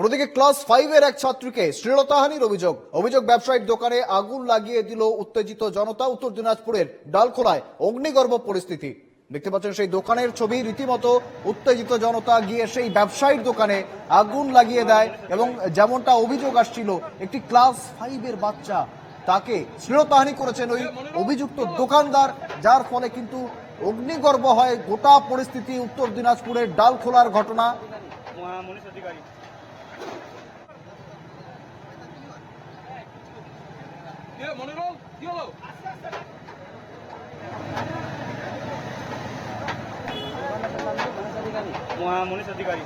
অন্যদিকে ক্লাস ফাইভের এক ছাত্রীকে শ্লীলতাহানির অভিযোগ। অভিযোগ ব্যবসায়িক দোকানে আগুন লাগিয়ে দিল উত্তেজিত জনতা উত্তর দিনাজপুরের ডালখোলায় অগ্নিগর্ভ পরিস্থিতি। দেখতে পাচ্ছেন সেই দোকানের ছবি, রীতিমতো উত্তেজিত জনতা গিয়ে সেই ব্যবসায়ীর দোকানে আগুন লাগিয়ে দেয় এবং যেমনটা অভিযোগ আসছিল, একটি ক্লাস ফাইভের বাচ্চা তাকে শ্লীলতাহানি করেছেন ওই অভিযুক্ত দোকানদার, যার ফলে কিন্তু অগ্নিগর্ভ হয় গোটা পরিস্থিতি উত্তর দিনাজপুরের ডালখোলার ঘটনা। মনিরুল? কি হলো? মহা- অধিকারী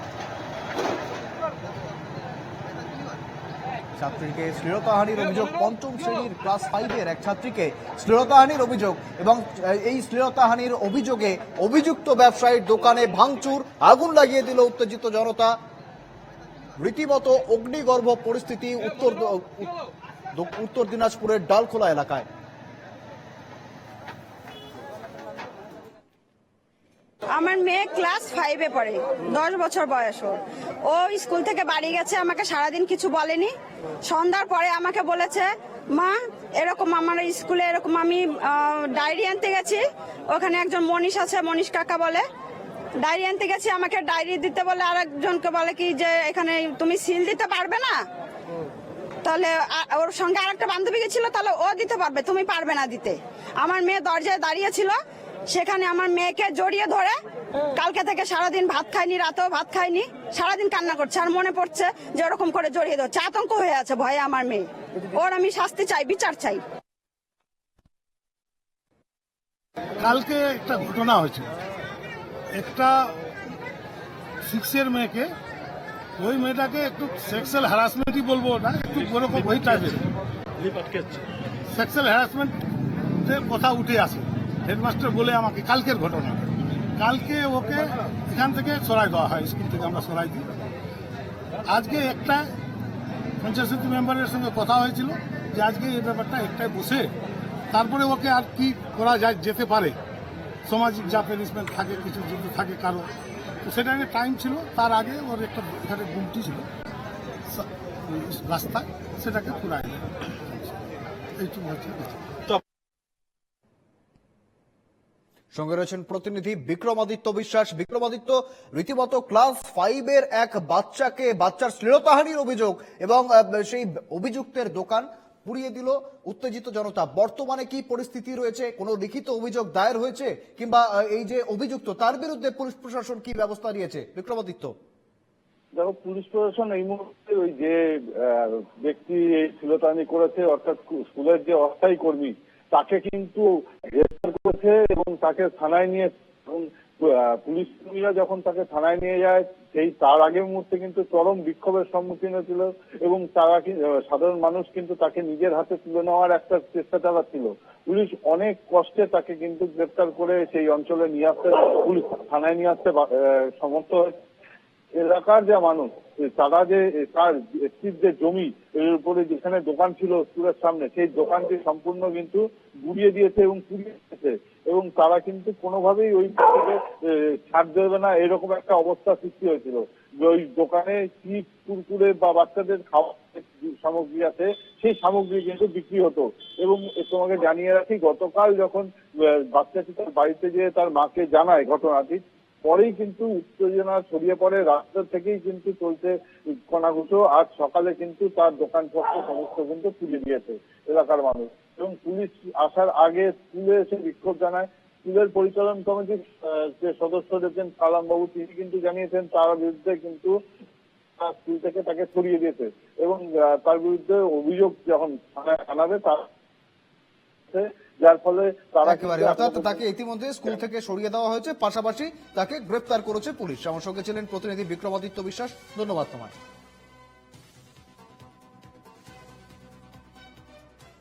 ছাত্রীকে শ্লীলতাহানির অভিযোগ পঞ্চম শ্রেণির ক্লাস ফাইভের এক ছাত্রীকে শ্লীলতাহানির অভিযোগ এবং এই শ্লীলতাহানির অভিযোগে অভিযুক্ত ব্যবসায়ীর দোকানে ভাঙচুর আগুন লাগিয়ে দিল উত্তেজিত জনতা রীতিমতো অগ্নিগর্ভ পরিস্থিতি উত্তর উত্তর দিনাজপুরের ডালখোলা এলাকায়। আমার মেয়ে ক্লাস ফাইভে পড়ে, দশ বছর বয়স ও স্কুল থেকে বাড়ি গেছে, আমাকে সারাদিন কিছু বলেনি। সন্ধ্যার পরে আমাকে বলেছে, মা, এরকম আমার স্কুলে এরকম আমি ডায়েরি আনতে গেছি। ওখানে একজন মনীষ আছে, মনীষ কাকা বলে। ডায়েরি আনতে গেছি, আমাকে ডায়েরি দিতে বলে আরেকজনকে বলে কি যে, এখানে তুমি সিল দিতে পারবে না? তাহলে ওর সঙ্গে আরেকটা বান্ধবী গেছিল, তাহলে ও দিতে পারবে, তুমি পারবে না দিতে। আমার মেয়ে দরজায় দাঁড়িয়ে ছিল, সেখানে আমার মেয়েকে জড়িয়ে ধরে কালকে থেকে সারাদিন ভাত খাইনি, রাতেও ভাত খাইনি, সারাদিন কান্না করছে আর মনে পড়ছে যে ওরকম করে জড়িয়ে ধরছে, আতঙ্ক হয়ে আছে ভয়ে আমার মেয়ে। ওর আমি শাস্তি চাই, বিচার চাই। কালকে একটা ঘটনা হয়েছিল একটা সিক্সের মেয়েকে ওই মেয়েটাকে একটু সেক্সুয়াল হ্যারাসমেন্টই বলব ওটা একটু ওরকম ওই টাইপের সেক্সুয়াল হ্যারাসমেন্টের কথা উঠে আসে। হেডমাস্টার বলে আমাকে কালকের ঘটনা। কালকে ওকে এখান থেকে সরাই দেওয়া হয় স্কুল থেকে আমরা সরাই দিই। আজকে একটা পঞ্চায়েত সমিতি মেম্বারের সঙ্গে কথা হয়েছিল যে আজকে এই ব্যাপারটা একটাই বসে তারপরে ওকে আর কি করা যায় যেতে পারে? সামাজিক যা প্যানিশমেন্ট থাকে, কিছু যদি থাকে কারও, তো সেটা নিয়ে টাইম ছিল। তার আগে ওর একটা এখানে গুমটি ছিল। রাস্তায় সেটাকে পুরাই দেয় এইটুকু হচ্ছে সঙ্গে রয়েছেন প্রতিনিধি বিক্রমাদিত্য বিশ্বাস। বিক্রমাদিত্য, রীতিমতো ক্লাস ফাইভের এক বাচ্চাকে, বাচ্চার শ্লীলতাহানির অভিযোগ এবং সেই অভিযুক্তের দোকান। পুড়িয়ে দিল উত্তেজিত জনতা। বর্তমানে কি পরিস্থিতি রয়েছে? কোনো লিখিত অভিযোগ দায়ের হয়েছে? কিংবা এই যে অভিযুক্ত, তার বিরুদ্ধে পুলিশ প্রশাসন কি ব্যবস্থা নিয়েছে? বিক্রমাদিত্য। দেখো, পুলিশ প্রশাসন এই মুহূর্তে ওই যে ব্যক্তি এই করেছে, অর্থাৎ স্কুলের যে অস্থায়ী কর্মী, তাকে কিন্তু গ্রেফতার করেছে এবং তাকে থানায় নিয়ে এবং পুলিশ কর্মীরা যখন তাকে থানায় নিয়ে যায়, সেই তার আগের মুহূর্তে কিন্তু চরম বিক্ষোভের সম্মুখীন হয়েছিল এবং তারা সাধারণ মানুষ কিন্তু তাকে নিজের হাতে তুলে নেওয়ার একটা চেষ্টা চালাচ্ছিল। পুলিশ অনেক কষ্টে তাকে কিন্তু গ্রেফতার করে সেই অঞ্চলে নিয়ে আসতে, পুলিশ থানায় নিয়ে আসতে সমর্থ হয়েছে। এলাকার যে মানুষ তারা যে তার স্ত্রীর যে জমি, এর উপরে যেখানে দোকান ছিল, স্কুলের সামনে, সেই দোকানটি সম্পূর্ণ কিন্তু গুড়িয়ে দিয়েছে এবং পুড়িয়ে দিয়েছে এবং তারা কিন্তু কোনোভাবেই ওই এ, ছাড় দেবে না এরকম একটা অবস্থা সৃষ্টি হয়েছিল যে ওই দোকানে চিপ কুরকুরে বা বাচ্চাদের খাওয়ার সামগ্রী আছে সেই সামগ্রী কিন্তু বিক্রি হতো। এবং তোমাকে জানিয়ে রাখি গতকাল যখন বাচ্চাটি তার বাড়িতে যেয়ে তার মাকে জানায় ঘটনাটি পরেই কিন্তু উত্তেজনা ছড়িয়ে পড়ে রাস্তা থেকেই কিন্তু চলছে কণাগুছো আজ সকালে কিন্তু তার দোকানপত্র সমস্ত কিন্তু তুলে দিয়েছে এলাকার মানুষ। এবং পুলিশ আসার আগে স্কুলে এসে বিক্ষোভ জানায়। স্কুলের পরিচালন কমিটির যে সদস্য রয়েছেন কালাম বাবু তিনি কিন্তু জানিয়েছেন তার বিরুদ্ধে কিন্তু স্কুল থেকে তাকে সরিয়ে দিয়েছে এবং তার বিরুদ্ধে অভিযোগ যখন থানায় আনাবে তার যার ফলে তারা অর্থাৎ তাকে ইতিমধ্যে স্কুল থেকে সরিয়ে দেওয়া হয়েছে। পাশাপাশি তাকে গ্রেপ্তার করেছে পুলিশ। আমার সঙ্গে ছিলেন প্রতিনিধি বিক্রমাদিত্য বিশ্বাস। ধন্যবাদ তোমায়।